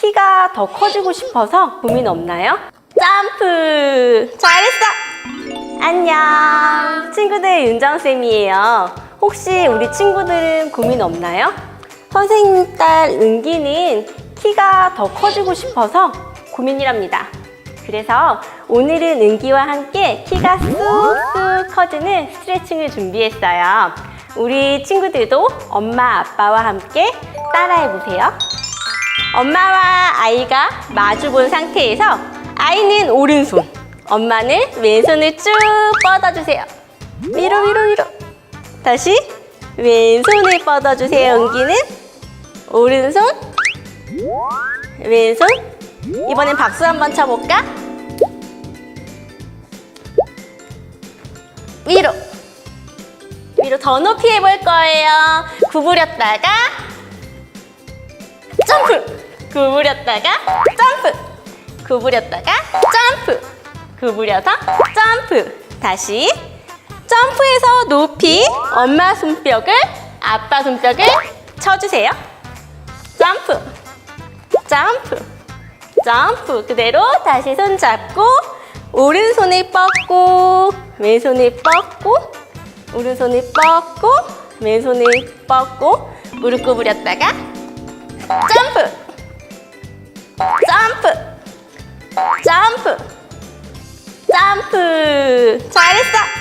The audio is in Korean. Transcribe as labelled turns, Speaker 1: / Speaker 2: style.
Speaker 1: 키가 더 커지고 싶어서 고민 없나요? 점프! 잘했어! 안녕! 친구들 윤정쌤이에요. 혹시 우리 친구들은 고민 없나요? 선생님 딸 은기는 키가 더 커지고 싶어서 고민이랍니다. 그래서 오늘은 은기와 함께 키가 쑥쑥 커지는 스트레칭을 준비했어요. 우리 친구들도 엄마, 아빠와 함께 따라해 보세요. 엄마와 아이가 마주 본 상태에서 아이는 오른손, 엄마는 왼손을 쭉 뻗어주세요. 위로, 위로, 위로. 다시 왼손을 뻗어주세요. 은기는 오른손, 왼손. 이번엔 박수 한번 쳐볼까? 위로. 위로 더 높이 해볼 거예요. 구부렸다가. 구부렸다가 점프. 구부렸다가 점프. 구부려서 점프. 다시 점프해서 높이 엄마 손뼉을 아빠 손뼉을 쳐주세요. 점프. 점프. 점프. 그대로 다시 손 잡고 오른손을 뻗고 왼손을 뻗고 오른손을 뻗고 왼손을 뻗고 무릎 구부렸다가 점프 점프. 점프. 점프. 잘했어